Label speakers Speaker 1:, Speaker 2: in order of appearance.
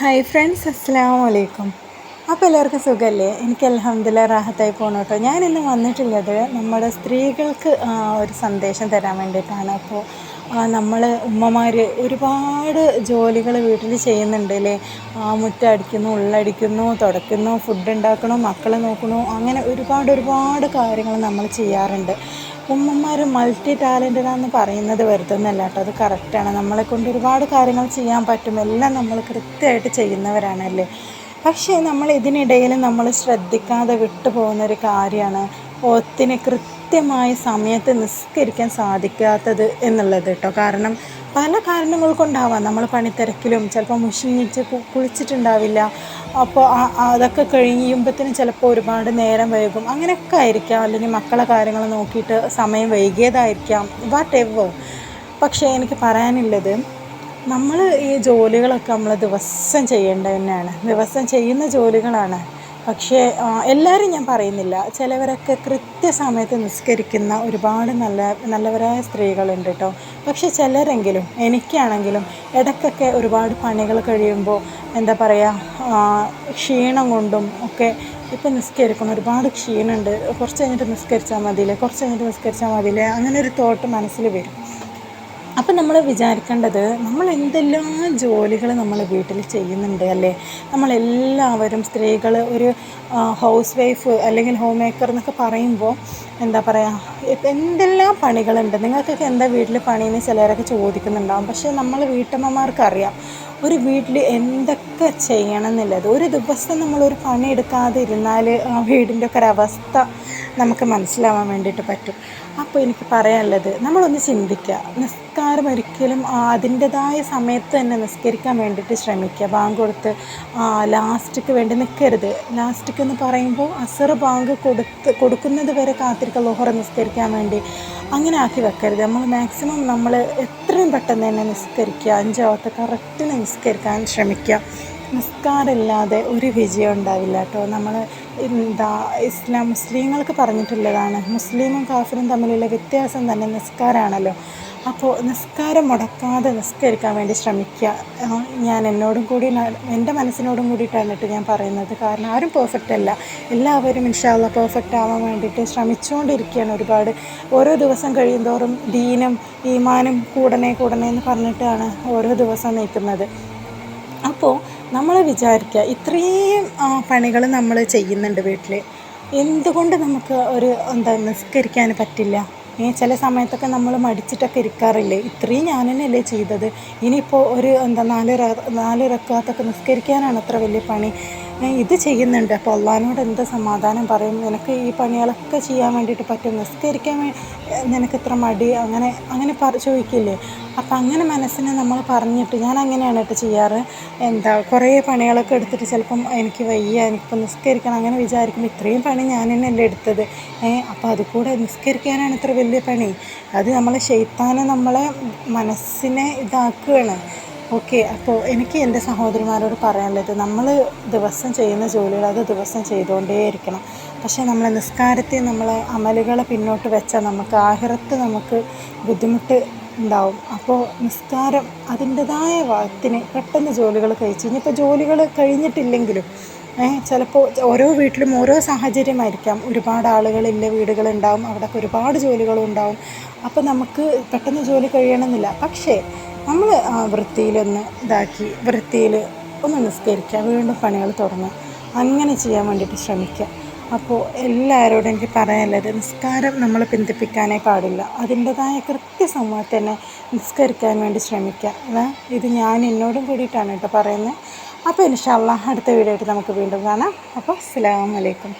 Speaker 1: Hi friends അസ്സാം വലൈക്കും അപ്പോൾ എല്ലാവർക്കും സുഖമല്ലേ എനിക്ക് അലഹമ്മദില്ല റാഹത്തായി പോകണം കേട്ടോ ഞാനിന്ന് വന്നിട്ടുള്ളത് നമ്മുടെ സ്ത്രീകൾക്ക് ഒരു സന്ദേശം തരാൻ വേണ്ടിയിട്ടാണ്. അപ്പോൾ നമ്മൾ ഉമ്മമാർ ഒരുപാട് ജോലികൾ വീട്ടിൽ ചെയ്യുന്നുണ്ട് അല്ലേ മുറ്റടിക്കുന്നു ഉള്ളടിക്കുന്നു തുടക്കുന്നു ഫുഡ് ഉണ്ടാക്കണു മക്കളെ നോക്കണു അങ്ങനെ ഒരുപാട് ഒരുപാട് കാര്യങ്ങൾ നമ്മൾ ചെയ്യാറുണ്ട്. ഉമ്മമാർ മൾട്ടി ടാലന്റഡാന്ന് പറയുന്നത് വരുത്തുന്നല്ല കേട്ടോ. അത് കറക്റ്റാണ് നമ്മളെ കൊണ്ട് ഒരുപാട് കാര്യങ്ങൾ ചെയ്യാൻ പറ്റും. എല്ലാം നമ്മൾ കൃത്യമായിട്ട് ചെയ്യുന്നവരാണല്ലേ. പക്ഷേ നമ്മൾ ഇതിനിടയിൽ നമ്മൾ ശ്രദ്ധിക്കാതെ വിട്ടു പോകുന്നൊരു കാര്യമാണ്. ഒത്തിന് കൃത്യമായ സമയത്ത് നിസ്കരിക്കാൻ സാധിക്കാത്തത് എന്നുള്ളത് കേട്ടോ കാരണം പല കാരണങ്ങൾ കൊണ്ടാവാം. നമ്മൾ പണിത്തിരക്കിലും ചിലപ്പോൾ മുഷിഞ്ഞിച്ച് കുളിച്ചിട്ടുണ്ടാവില്ല. അപ്പോൾ അതൊക്കെ കഴിയുമ്പോഴത്തേനും ചിലപ്പോൾ ഒരുപാട് നേരം വൈകും. അങ്ങനെയൊക്കെ ആയിരിക്കാം. അല്ലെങ്കിൽ മക്കളെ കാര്യങ്ങൾ നോക്കിയിട്ട് സമയം വൈകിയതായിരിക്കാം. വാട്ട് എവർ പക്ഷേ എനിക്ക് പറയാനുള്ളത് നമ്മൾ ഈ ജോലികളൊക്കെ നമ്മൾ ദിവസം ചെയ്യേണ്ടത് തന്നെയാണ്. ദിവസം ചെയ്യുന്ന ജോലികളാണ്. പക്ഷേ എല്ലാവരും ഞാൻ പറയുന്നില്ല. ചിലവരൊക്കെ കൃത്യസമയത്ത് നിസ്കരിക്കുന്ന ഒരുപാട് നല്ല നല്ലവരായ സ്ത്രീകളുണ്ട് കേട്ടോ പക്ഷേ ചിലരെങ്കിലും എനിക്കാണെങ്കിലും ഇടയ്ക്കൊക്കെ ഒരുപാട് പണികൾ കഴിയുമ്പോൾ എന്താ പറയുക ക്ഷീണം കൊണ്ടും ഒക്കെ ഇപ്പം നിസ്കരിക്കണം. ഒരുപാട് ക്ഷീണമുണ്ട് കുറച്ച് കഴിഞ്ഞിട്ട് നിസ്കരിച്ചാൽ മതിയില്ലേ? കുറച്ച് കഴിഞ്ഞിട്ട് നിസ്കരിച്ചാൽ മതിയില്ലേ? അങ്ങനെ ഒരു തോട്ട് മനസ്സിൽ വരും. അപ്പം നമ്മൾ വിചാരിക്കേണ്ടത് നമ്മൾ എന്തെല്ലാം ജോലികൾ നമ്മൾ വീട്ടിൽ ചെയ്യുന്നുണ്ട് അല്ലേ? നമ്മളെല്ലാവരും സ്ത്രീകൾ ഒരു ഹൗസ് വൈഫ് അല്ലെങ്കിൽ ഹോം മേക്കർ എന്നൊക്കെ പറയുമ്പോൾ എന്താ പറയുക എന്തെല്ലാം പണികളുണ്ട്? നിങ്ങൾക്കൊക്കെ എന്താ വീട്ടിൽ പണിയെന്ന് ചിലരൊക്കെ ചോദിക്കുന്നുണ്ടാവും. പക്ഷേ നമ്മൾ വീട്ടമ്മമാർക്കറിയാം ഒരു വീട്ടിൽ എന്തൊക്കെ ചെയ്യണം എന്നുള്ളത്. ഒരു ദിവസം നമ്മളൊരു പണി എടുക്കാതെ ഇരുന്നാൽ ആ വീടിന്റെ ഒക്കെ ഒരവസ്ഥ നമുക്ക് മനസ്സിലാവാൻ വേണ്ടിയിട്ട് പറ്റും. അപ്പോൾ എനിക്ക് പറയാനുള്ളത് നമ്മളൊന്ന് ചിന്തിക്കുക. നിസ്കാരം ഒരിക്കലും അതിന്റെതായ സമയത്ത് തന്നെ നിസ്കരിക്കാൻ വേണ്ടിയിട്ട് ശ്രമിക്കുക. ബാങ്ക് കൊടുത്ത് ലാസ്റ്റിക്ക് വേണ്ടി നിൽക്കരുത്. ലാസ്റ്റിക്ക് എന്ന് പറയുമ്പോൾ അസർ ബാങ്ക് കൊടുത്ത് കൊടുക്കുന്നത് വരെ കാത്തിരിക്കുക ലോഹറ നിസ്കരിക്കാൻ വേണ്ടി. അങ്ങനെ ആക്കി വെക്കരുത്. നമ്മൾ മാക്സിമം നമ്മൾ എത്രയും പെട്ടെന്ന് തന്നെ നിസ്കരിക്കുക. അഞ്ചാവത്തെ കറക്റ്റിന് നിസ്കരിക്കാൻ ശ്രമിക്കുക. നിസ്കാരമില്ലാതെ ഒരു വിജയം ഉണ്ടാവില്ല കേട്ടോ. നമ്മൾ എന്താ ഇസ്ലാം മുസ്ലിങ്ങൾക്ക് പറഞ്ഞിട്ടുള്ളതാണ്. മുസ്ലിമും കാഫിനും തമ്മിലുള്ള വ്യത്യാസം തന്നെ നിസ്കാരമാണല്ലോ അപ്പോൾ നിസ്കാരം മുടക്കാതെ നിസ്കരിക്കാൻ വേണ്ടി ശ്രമിക്കുക. ഞാൻ എന്നോടും കൂടി എന്റെ മനസ്സിനോടും കൂടിയിട്ടാണ് കേട്ടോ ഞാൻ പറയുന്നത്. കാരണം ആരും പെർഫെക്റ്റ് അല്ല. എല്ലാവരും ഇൻഷാല്ല പെർഫെക്റ്റ് ആവാൻ വേണ്ടിയിട്ട് ശ്രമിച്ചുകൊണ്ടിരിക്കുകയാണ് ഒരുപാട്. ഓരോ ദിവസം കഴിയുന്തോറും ദീനും ഈമാനും കൂടണേ കൂടണേ എന്ന് പറഞ്ഞിട്ടാണ് ഓരോ ദിവസം നീക്കുന്നത്. അപ്പോൾ നമ്മൾ വിചാരിക്കുക ഇത്രയും പണികൾ നമ്മൾ ചെയ്യുന്നുണ്ട് വീട്ടിൽ. എന്തുകൊണ്ട് നമുക്ക് ഒരു എന്താ നിസ്കരിക്കാൻ പറ്റില്ല? ഈ ചില സമയത്തൊക്കെ നമ്മൾ മടിച്ചിട്ടൊക്കെ ഇരിക്കാറില്ലേ? ഇത്രയും ഞാൻ തന്നെയല്ലേ ചെയ്തത്. ഇനിയിപ്പോൾ ഒരു എന്താ നാല് നാല് റക്കാത്തൊക്കെ നിസ്കരിക്കാനാണ് അത്ര വലിയ പണി. ഇത് ചെയ്യുന്നുണ്ട്. അപ്പോൾ അള്ളഹാനോട് എന്ത് സമാധാനം പറയും? നിനക്ക് ഈ പണികളൊക്കെ ചെയ്യാൻ വേണ്ടിയിട്ട് പറ്റും. നിസ്കരിക്കാൻ നിനക്ക് ഇത്ര മടി. അങ്ങനെ അങ്ങനെ പറ ചോദിക്കില്ലേ? അപ്പം അങ്ങനെ മനസ്സിനെ നമ്മൾ പറഞ്ഞിട്ട് ഞാൻ അങ്ങനെയാണ് കേട്ടോ ചെയ്യാറ്. എന്താ കുറേ പണികളൊക്കെ എടുത്തിട്ട് ചിലപ്പം എനിക്ക് വയ്യ എനിക്കിപ്പോൾ നിസ്കരിക്കണം അങ്ങനെ വിചാരിക്കുമ്പോൾ ഇത്രയും പണി ഞാൻ തന്നെയല്ലേ എടുത്തത്? ഏ അപ്പോൾ അത് കൂടെ നിസ്കരിക്കാനാണ് ഇത്ര വലിയ പണി. അത് നമ്മളെ ഷെയ്ത്താനെ നമ്മളെ മനസ്സിനെ ഇതാക്കുകയാണ്. ഓക്കെ അപ്പോൾ എനിക്ക് എന്റെ സഹോദരിമാരോട് പറയാനുള്ളത് നമ്മൾ ദിവസം ചെയ്യുന്ന ജോലികൾ അത് ദിവസം ചെയ്തുകൊണ്ടേയിരിക്കണം പക്ഷേ നമ്മളെ നിസ്കാരത്തെ നമ്മളെ അമലുകളെ പിന്നോട്ട് വെച്ചാൽ നമുക്ക് ആഹിറത്ത് നമുക്ക് ബുദ്ധിമുട്ട് ഉണ്ടാവും. അപ്പോൾ നിസ്കാരം അതിന്റെതായ വാത്തിന് പെട്ടെന്ന് ജോലികൾ കഴിച്ച് ഇനിയിപ്പോൾ ജോലികൾ കഴിഞ്ഞിട്ടില്ലെങ്കിലും ചിലപ്പോൾ ഓരോ വീട്ടിലും ഓരോ സാഹചര്യമായിരിക്കാം. ഒരുപാട് ആളുകളില്ല വീടുകളുണ്ടാവും അവിടെ ഒരുപാട് ജോലികളും ഉണ്ടാവും. അപ്പോൾ നമുക്ക് പെട്ടെന്ന് ജോലി കഴിയണമെന്നില്ല. പക്ഷേ നമ്മൾ വൃത്തിയിലൊന്ന് ഇതാക്കി വൃത്തിയിൽ ഒന്ന് നിസ്കരിക്കുക വീണ്ടും പണികൾ തുടങ്ങുക. അങ്ങനെ ചെയ്യാൻ വേണ്ടിയിട്ട് ശ്രമിക്കുക. അപ്പോൾ എല്ലാവരോടും എനിക്ക് പറയാനുള്ളത് നിസ്കാരം നമ്മൾ പിന്തിപ്പിക്കാനേ പാടില്ല. അതിന്റെതായ കൃത്യസമയത്ത് തന്നെ നിസ്കരിക്കാൻ വേണ്ടി ശ്രമിക്കുക. അതാ ഇത് ഞാൻ എന്നോടും കൂടിയിട്ടാണ് കേട്ടോ പറയുന്നത്. അപ്പോൾ ഇൻഷാല്ല അടുത്ത വീഡിയോ ആയിട്ട് നമുക്ക് വീണ്ടും കാണാം. അപ്പോൾ അസ്സാം വലൈക്കും